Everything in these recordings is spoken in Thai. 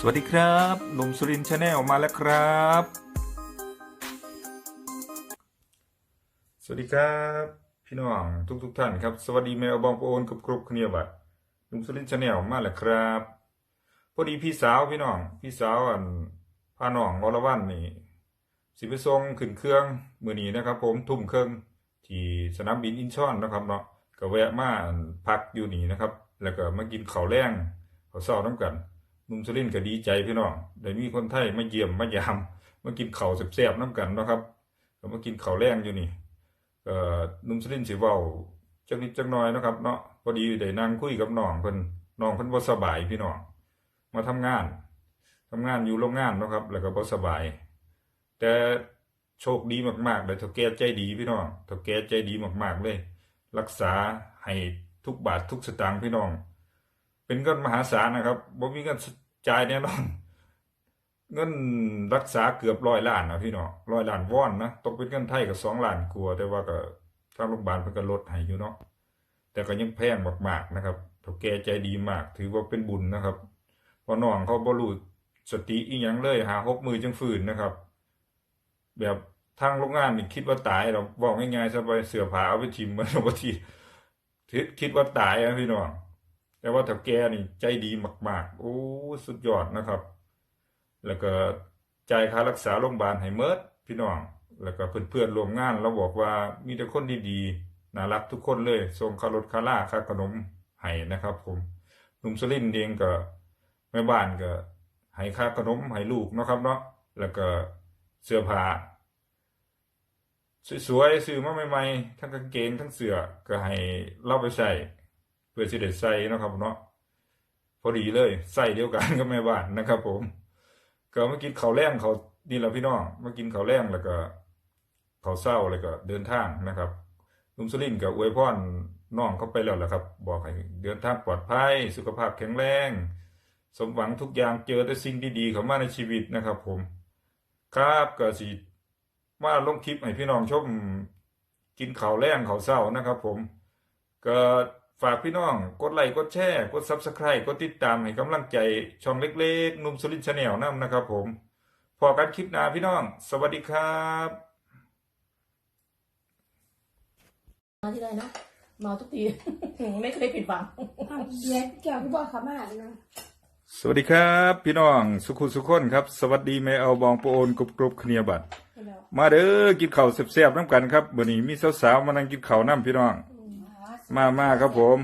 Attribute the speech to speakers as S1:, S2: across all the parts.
S1: สวัสดีครับหนุ่มสุรินชาแนลมาแล้วครับ สวัสดีครับ พี่น้องทุกทุกๆท่านครับ สวัสดีแมวบองโปโอนกรุบกรุบขเนียบัดหนุ่มสุรินชาแนลมาแล้วครับพอดีพี่สาวพี่น้อง พี่สาวอันพาน้องวรวันนี่สิไปส่งขึ้นเครื่องมือนี้นะครับ ผมทุ่มเครื่องที่สนามบินอินชอนนะครับเนาะก็แวะมาพักอยู่นี่นะครับ แล้วก็มากินข้าวแรงข้าวเช้าน้ำกัน นุ่มสุรินก็ดีใจพี่น้องได้มีคนไทยมาเยี่ยมมายามมากินข้าวแซ่บๆน้ำกันนะครับก็มากินข้าวแรงอยู่นี่เอ่อนุ่มสุรินสิเว้าจักนิดจักน่อยนะครับเนาะพอดีได้นั่งคุยกับน้องเพิ่นน้องเพิ่นบ่สบายพี่น้องมาทำงานทำงานอยู่โรงงานนะครับ แล้วก็บ่สบาย แต่โชคดีมากๆเลยเท่าแก่ใจดีพี่น้องเท่าแก่ใจดีมากๆเลย รักษาให้ทุกบาททุกสตางค์พี่น้อง เป็นเงินมหาศาลนะครับบ่มีเงินจ่ายแน่นอนเงินรักษาเกือบร้อยล้านนะพี่น้องร้อยล้านวอนนะตกเป็นเงินไทยก็สองล้านกว่าแต่ว่าก็ทางโรงพยาบาลเพิ่นก็ลดให้อยู่เนาะแต่ก็ยังแพงมากๆนะครับเท่าแก่ใจดีมาก ถือว่าเป็นบุญนะครับพราน้องเขาบ่รู้สติอีหยังเลยหาหกมือจังฝืนนะครับ แบบทางโรงงานนี่คิดว่าตายเราบอกง่ายๆซะไปเสือผาเอาไปทิมมือนบางทีคิดว่าตายนะพี่น้อง แต่ว่าถ้าแกนี่ใจดีมาก ๆ โอ้ สุดยอดนะครับ แล้วก็จ่ายค่ารักษาโรงพยาบาลให้เมิดพี่น้อง แล้วก็เพื่อนๆร่วมงานเราบอกว่ามีแต่คนดีๆน่ารักทุกคนเลยส่งค่ารถค่าล่าค่าขนมให้นะครับ ผมหนุ่มสลินเองก็แม่บ้านก็ให้ค่าขนมให้ลูกนะครับเนาะแล้วก็เสื้อผ้าสวยๆซื้อมาใหม่ๆทั้งกางเกงทั้งเสื้อก็ให้เราไปใส่ พื่อสิได้ใส่นะครับเนาะพอดีเลยใส่เดียวกันกับแม่บ้านนะครับ ผม ก็มากินข้าแรงเขานี่แหละพี่น้องมากินข้าแรงแล้วก็เขาเศร้าแล้วก็เดินทางนะครับลุงสลินกับอวยพรน้องเขาไปแล้วแหละครับ บอกให้เดินทางปลอดภัย สุขภาพแข็งแรง สมหวังทุกอย่างเจอแต่สิ่งดีๆเข้ามาในชีวิตนะครับ ผม ครับก็สิมาลงคลิปให้พี่น้องชมกินข้าวแรงข้าวเช้านะครับ ผมก็ ฝากพี่น้อง กดไลค์กดแชร์กด Subscribe กดติดตามให้กำลังใจช่องเล็กๆหนุ่มสุรินชาแนลนำนะครับผมพอกันคลิปหน้าพี่น้อง สวัสดีครับ
S2: มาที่ไรนะมาทุกที ไม่เคยผิดหวัง
S3: อ้าวเดี๋ยวเกี่ยวกับบอกเขามาเลยนะ
S1: สวัสดีครับ พี่น้องสุขุสุขคนครับ สวัสดีแม่เอาบองโปโอนกรุบกรุบเคลียร์บัตร
S2: แล้ว
S1: มาเด้อกินข้าวแซ่บๆน้ำกันครับวันนี้มีสาวๆมานั่งกินข้าวน้ำพี่น้อง มามาครับผม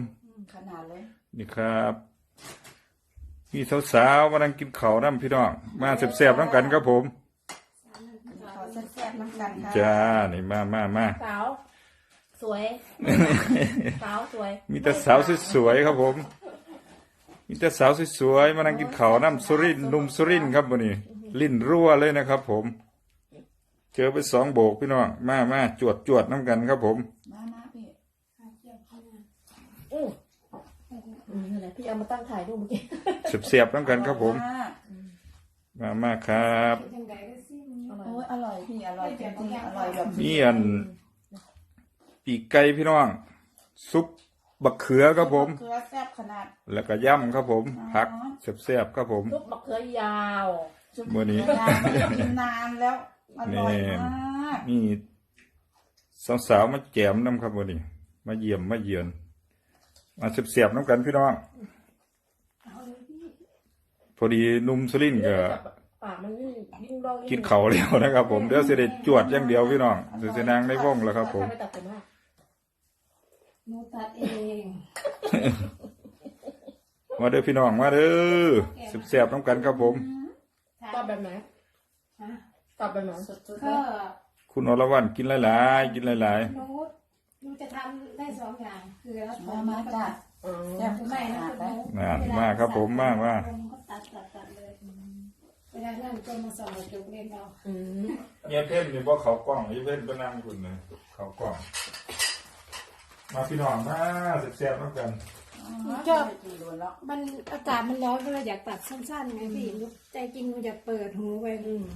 S3: ขนาดเลย
S1: นี่ครับมีสาวๆมานั่งกินข้าวน้ำพี่น้อง มาแซ่บๆน้ำกันครับผม
S3: ขอแซ่บๆน้ำกันค่ะ
S1: จ้านี่มามามา
S2: สาวสวย สาวสวย
S1: มีแต่สาวสวยๆครับผม มีแต่สาวสวยๆมานั่งกินข้าวน้ำสุรินทร์หนุ่มสุรินทร์ครับวันนี้ลิ้นรั่วเลยนะครับผม เจอไปสองโบกพี่น้องมามาจวดจวดน้ำกันครับผม
S3: มามาพี่
S2: อืออืม นั่นแหละพี่เอามาตั้งถ่ายรูปเมื่อกี้
S1: เสียบๆน้ำกันครับผม มามาครับ
S3: ยังไงก็ซิ
S2: อร่อย
S3: โอ้ยอร่อยพี่อร่อยจริงๆอร่อยแบบ
S1: มีอันปีกไก่พี่น้อง ซุปบักเขือครับผม
S3: เกลือแซ่บขนาด
S1: แล้วก็ย่ำครับผมผักแซ่บๆครับผม
S2: ลูกมะเขือยาว
S3: จุด
S1: มื้อนี้
S3: นานไม่ได้กินนานแล้วอร่อยมาก
S1: มีสาวๆมาแจมน้ำครับวันนี้ มาเยี่ยมมาเยือน มาเสียบๆน้ำกันพี่น้อง พอดีหนุ่มสุรินทร์ก็
S2: ปากมันยิ่งยิ่งร้องยิ่ง
S1: กินเขาวแล้วนะครับ ผมเดี๋ยวสิได้จวดอย่างเดียวพี่น้องเดี๋ยวสินางในวงแล้วครับ ผม
S2: ไม่ตัดผมอะ
S3: หนูตัดเอง
S1: มาเด้อพี่น้องมาเด้อเสียบๆน้ำกันครับผม
S2: ตัดแบบไหน
S3: ฮะ
S2: ตัดแบบไหน
S3: สุดๆก็
S1: คุณอรวรรณกินหลายๆกินหลาย
S4: หนู หนูจะทำได้สองอย่างคือแล้ว
S3: มามาจ้ะ
S2: อ๋อ
S3: แซ่บข
S4: ไม่
S3: นา
S4: นะ
S3: ดเลย
S1: ๆนั่นมาครับผมมามา
S4: ผมก็ตัดตัดตัดเลยเวลานั่งก็มาสอนจุกเรียนเรา
S2: อืม
S1: เงียเพ่นนี่บ่เขากล้องยี่เพ่นก็นั่งคุณเลยเขากล้อง มาพี่น้องมาเสียบๆน้ำกัน
S3: ชอบกี่โลแล้ว
S4: มันอากาศมันร้อนก็เลยอยากตัดสั้นๆไงพี่หนูใจจริงหนูอยากเปิดหูไป
S2: อืม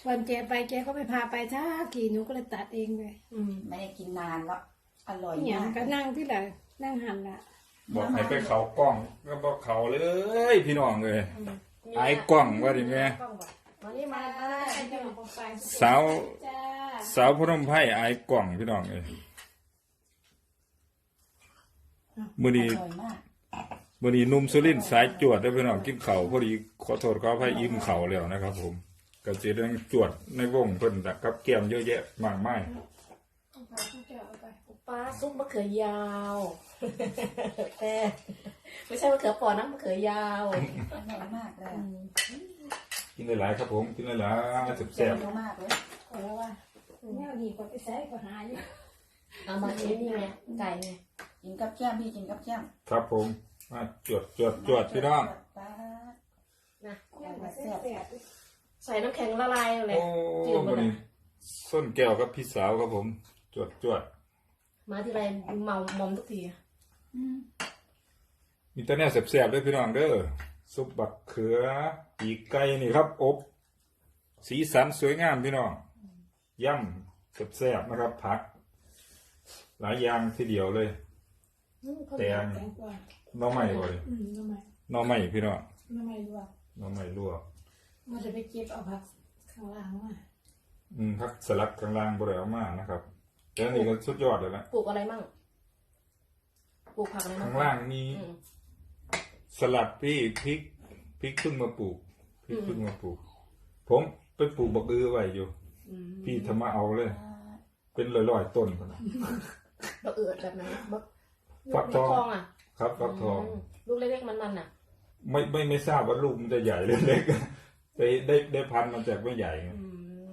S4: ชวนเจไปเจก็ไม่พาไปท่ากี่หนูก็เลยตัดเองเลย
S2: อืม
S3: ไม่ได้กินนานแล้วอร่อย
S4: เนี่ย
S3: มาก
S4: ก็นั่งที่ไหนนั่งหันละ
S1: บอกให้ไปเขากล้องก็บอกเขาเลยพี่น้องเลย
S2: อืมมี
S1: อายกล้องว่าดิแม่
S2: กล้องว่ะมานี่มา
S4: มาได้ไอ้เจ้าของไป
S1: สาว
S4: จ้า
S1: สาวพนมไพรอายกล้องพี่น้องเอ้ยมื้อนี้
S3: อร่อยมาก
S1: มื้อนี้หนุ่มสุรินทร์สายจวดได้อพี่น้องกินข้าวพอดีขอโทษขออภัยอิ่มข้าวแล้วนะครับ ผม ก็สิเรื่องจวดในวงเพิ่นน่ะกับแก้มเยอะแยะมากมาย
S4: ต้องพาผู้เจ้าเอาไป
S2: ปลาซุปมะเขือยาวแต่ไม่ใช่มะเขือปอนะมะเขือยาว
S3: อร่อยมากเลย
S2: อืม
S1: กินหลายๆครับผมกินหลายๆ
S3: เจ็
S1: แซ่บ
S3: เยอะมากเลย
S4: ขอแล้วว่าแนวดีกว่าไปใช้ก็หาอยู่
S2: เอามาเอ้นี่ไงไก่ไง
S3: กินกับแก้มพี่กินกับแก้ม
S1: ๆครับผมมาจวดจวดจวดพี่น้อง
S3: ปลา
S2: นะ
S4: แนวแบบแซ่บ
S2: ใส่น้ำแข็งละลายเลย
S1: โอ้มื้อนี้ส้นแก้วกับพี่สาวครับผม จวดจวด
S2: มาที่ไรเมามอมทุกทีอะ
S3: อืม
S1: มีแต่แนวแซ่บๆด้วยพี่น้องเด้อซุปบักเขือปีกไก่นี่ครับ อบ สีสันสวยงามพี่น้องย่ำแซ่บๆนะครับผัก หลายอย่างทีเดียวเลย
S4: อืมเขา
S1: แตง
S4: แตงกวา
S1: หน่อไม้บ่เลย
S4: อืมทำไม
S1: หน่อไม้พี่น้อง
S4: ทำไมรู้ว่า
S1: หน่อไม้ลวก
S4: มันจะไปเก็บเอาผักข้างล่างมา
S1: อืมผักสลัดข้างล่างบ่ได้เอามานะครับแต่อันนี่ก็สุดยอดเลยละ
S2: ปลูกอะไรมั่งปลูกผักอะไรมั่
S1: ข้างงล่างมี
S2: อืม
S1: สลัดพี่พริกพริกเพิ่งมาปลูกพริก
S2: อืม
S1: เพิ่งมาปลูก ผมไปปลูกบักอือไว้อยู่
S2: อืม
S1: พี่ทำมาเอาเลย
S3: ปลา
S1: เป็นร้อยๆต้นคนนะ
S2: บักเอือดแบบไหนบัก
S1: ฟักทอง
S2: ลูอะ
S1: ครับฟักทอง
S2: มลูกเล็กๆมันๆอะ
S1: ไม่ไม่ไม่ทราบว่าลูกมันจะใหญ่หรือเล็ก ได้ได้ได้พันธุ์มาจากไม่ใหญ่ไง
S2: อืม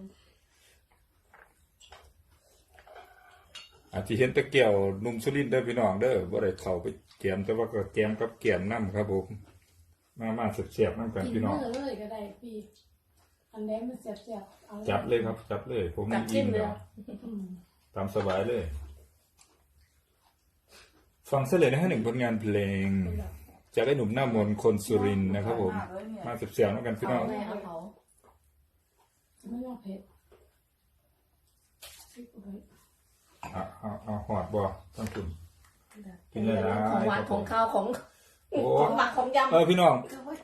S1: อาจจะเห็นแตะเกียวหนุ่มสุรินทร์เด้อพี่น้องเด้อบ่ได้เข้าไปแกมแต่ว่าก็แกมกับแกมน้ำครับผมมามาเสียบๆน้ำกัน
S4: กิน
S1: พี่น้อง
S4: เมื่อเลยก็ได้พี่อันแดงมันแซ่บๆเอา
S1: จับเลยครับ จับเลย ผม
S2: จับจิ้
S1: อิ่
S2: ม
S1: ม
S2: เลย
S1: แล้ว
S2: อะ
S4: อืม
S1: ตามสบายเลย ฟังเสร็จนะฮะหนึ่งผลงานเพลง จากไอ้หนุ่มหน้ามนต์คนสุรินทร์นะครับผม
S3: ออยากเลยเนี่ย
S1: มาเสียบๆน้ำกันพี่น้อง
S2: เอาไงเอาเผา
S4: ไม่ต้องเผ็ดพริกเอาไว้
S1: เอาเอาเอาหอดบ่ทั้งคุณ กินเลยนะ
S2: ของหวานของข้าวของ
S1: โอ้
S2: ของหมักของยำ
S1: เออพี่น้อง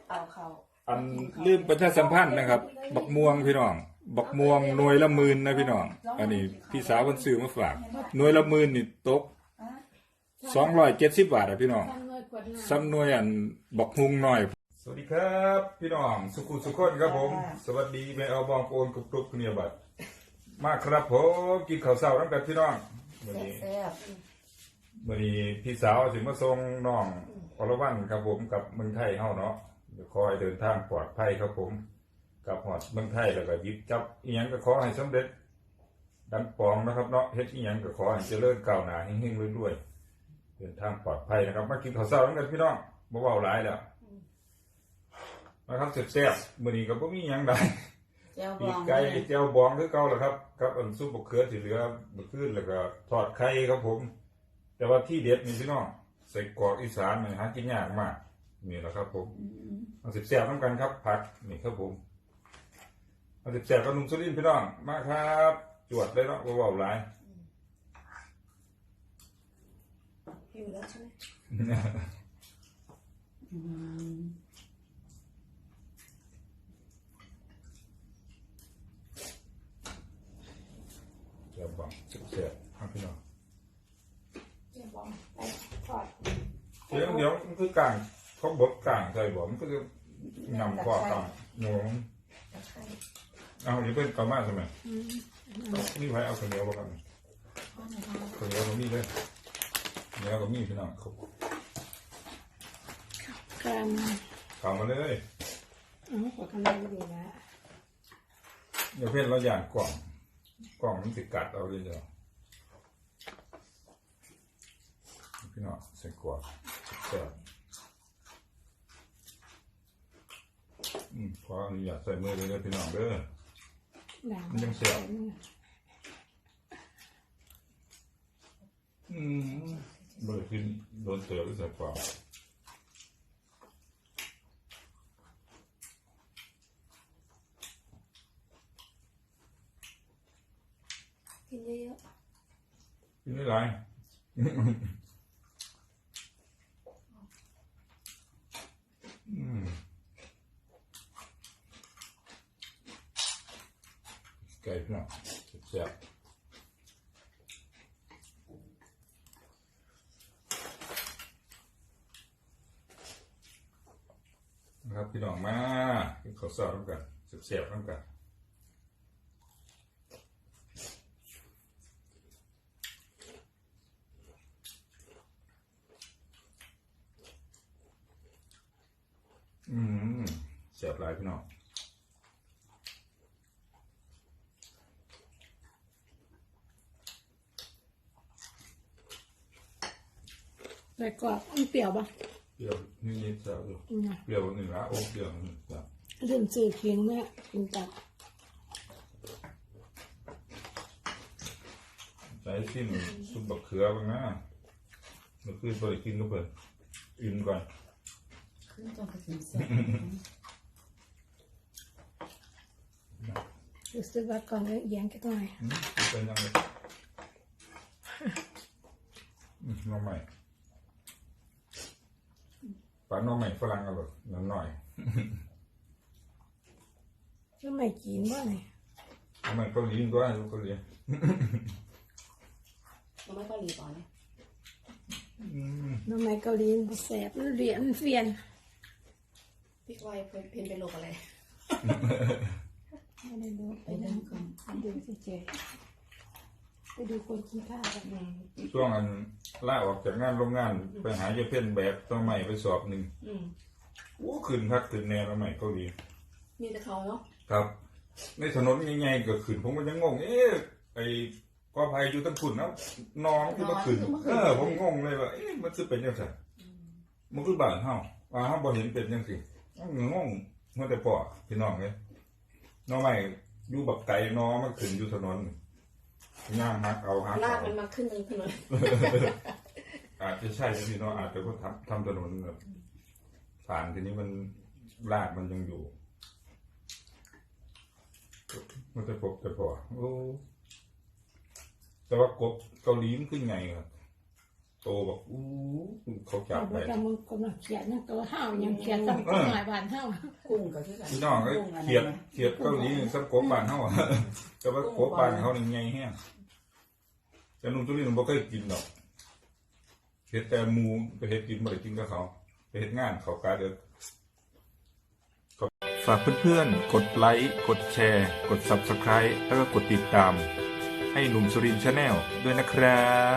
S3: เอาเขา
S1: อันลืมประชาสัมพันธ์นะครับ บักม่วงพี่น้อง บักม่วงหน่วยละหมื่นนะพี่น้อง อันนี้พี่สาวคนซื้อมาฝากหน่วยละหมื่นนี่ตก
S3: อะ
S1: สองร้อยเจ็ดสิบบาทอะพี่น้อง
S4: ทำ เงยขวดน้ำ
S1: ซ้ำหน่วยอันบักฮุงหน่อย สวัสดีครับ พี่น้องสุขุสุขคนครับผม สวัสดีแม่เอาบองโอนกรุบกรุบเนียบัดมาครับผมกินข้าวเช้าน้ำกันพี่น้องวันนี้
S2: แซ่บ
S1: วันนี้พี่สาวถึงมาส่งน้องอรวันครับผมกับเมืองไทยเฮาเนาะเดี๋ยวคอยเดินทางปลอดภัยครับผมกลับหอดเมืองไทยแล้วก็หยิบจับอีหยังก็ขอให้สำเร็จดังปองนะครับเนาะเฮ็ดอีหยังก็ขอให้เจริญก้าวหน้าเฮงๆรวยๆ เดินทางปลอดภัยนะครับ มากินข้าวเช้าน้ำกันพี่น้องบ่เว้าหลายแล้วมาครับแซ่บๆมื้อนี้ก็บ่มีหยังได้
S3: แจ่วบ
S1: ปี
S3: อกง
S1: ไก่แจ่วบองคือเก่าแหละครับครับอันซุปบะเขือที่เหลือบ่ขึ้นแล้วก็ทอดไข่ครับผม แต่ว่าที่เด็ดนี่พี่น้องใส่กรอกอีสานนี่หากินยากมากนี่แหละครับผม
S3: อืม
S1: เอาสิบแซ่บน้ำกันครับ ผักนี่ครับผมเอาสิบแซ่บกับหนุ่มสุรินทร์พี่น้องมาครับ จวดเลยเนาะเบาๆหลาย
S2: หิวแล้วใช่ไหม
S3: อืม
S1: แซ่บบังแซ่บๆครับพี่น้อง
S4: เจียวบองไปทอด
S1: เดี๋ยวเดี๋ยวมันคือกลางเขาบดกลางใส่บ่มันก็จะนำข้อกลางโน้ม
S2: ตะไคร้
S1: เอาเดี๋ยวเป็นกามาใช่ไหม
S4: อืม
S1: นี่ไว้เอาข้าวเหนียวบ่ครับข้าวเหนียวก็มีเลย เหนียวก็มีพี่น้องเขา
S4: กรัม
S1: เข้ามาเลย
S4: อ๋อขวดกำลังดีนะ
S1: เดี๋ยวเพื่อนเราอย่างกล่อง กล่องมันติดกัดเอาเลยเดียวพี่น้องใส่กวาดแซ่บอืมขออนุญาตใส่มือเลยเด้อพี่น้องเด้อ
S4: ด่าง
S1: มันยังเสียว อืม ไม่ได้กินโดนเจอหรือใส่ปาก
S2: กินเยอะ
S1: กินได้ไรไก่พี่น้อแซ่บ พี่น้องมากินข้าวซอยน้ำกันแซ่บๆน้ำกันอืมเสียบลายพี่น้อง
S4: แต่กรอบมันเปรี้ยวปะ
S1: เปรี้ยวนิดๆเสียบอยู่
S4: อืม
S1: เปรี้ยวหนึ่งละโอ้เปรี้ยวหนึ่งละ
S4: ลืมซื้อเคียงแม่กินกับ
S1: ใช้ชิ้นซุปบักเขือบ้างนะเมื่อคืนพอได้กินก็เปิดอิ่มก่อน
S3: ขึ้นจนกระถิ่นเสร็จ
S4: รู้สึกว่าก่อนเลยเอียงแค่ตัวไหน
S1: อืมเป็นยังไงอืมน้องใหม่ ปลาน้องใหม่ฝรั่งอร่อยน้ำหน่อย
S4: แล้วไม่กินว่าไง
S1: น้องใหม่เกาหลีก็ได้ลูกเกาหลี
S2: เราไม่ก็รีบอ่อนเนี่ย
S1: อืม
S4: น้ำไม่เกาหลีมันแสบมันเหรียญเฟียน
S2: พี่กวายเพนเพนเป็นโรคอะไร
S4: ไม่ได้รู้ไปดูกันดูเฉยๆ ไปดูคนกินข้าวกัน
S2: อืม
S1: ช่วงอันล่าออกจากงานโรงงานไปหาเยาเพ่นแบบตัวใหม่ไปสอบหนึ่ง
S2: อืม
S1: โอ้ขึ้นพักขึ้นแนวตัวใหม่เกาหลี
S2: มีแต่เขาเนาะ
S1: ครับ ในถนนใหญ่ๆก็ขึ้นผมก็ยังงง เอ๊ะไอ้กอภัยอยู่ตั้งขุนนะน้องคือมาขึ้นเออผมงงเลยว่าเอ๊ะมันคือเป็นยังไงมันคือบ้านเฮาว่าเฮาบ่เห็นเป็นยังสิงงมันแต่พ่อพี่น้องเลยน้องใหม่อยู่บักไก่น้องมันขึ้นอยู่ถนน ย่างฮักเอาฮัก
S2: ลาก
S1: เอา
S2: มันมาขึ้นตรงถนน
S1: อาจจะใช่พี่เนาะอาจจะก็ทำทำถนนแบบผ่านทีนี้มันลากมันยังอยู่ มันจะพบแต่พอโอ้แต่ว่ากบเกาหลีมันขึ้นไงครับโตบอกอู้เขาจั
S4: แต่
S1: บไป
S4: ว่าจะมึงกำลังเขียนนั่นตัวห้าวยังเขียนต้องหมายบานห้าว
S3: กุ้งก็คือกัน
S1: พี่น้องไอ้
S3: กุ้งอัน
S1: เขีย
S3: นั้
S1: ด
S3: นนะ
S1: เขียดเกาหลีสักกบบ้านเขาอะแต่ว่ากบบ้านเขานี่ไงแห้ง แต่นุ่มตุลีนุ่มบ่เคยกินหรอกเห็ดแต่หมูไปเห็ดกินบ่ได้กินกับเขาไปเห็ดงานเขากาเด้อฝากเพื่อนๆ กดไลค์ กดแชร์ กด Subscribe แล้วก็กดติดตาม ให้หนุ่มสุรินชาแนลด้วยนะครับ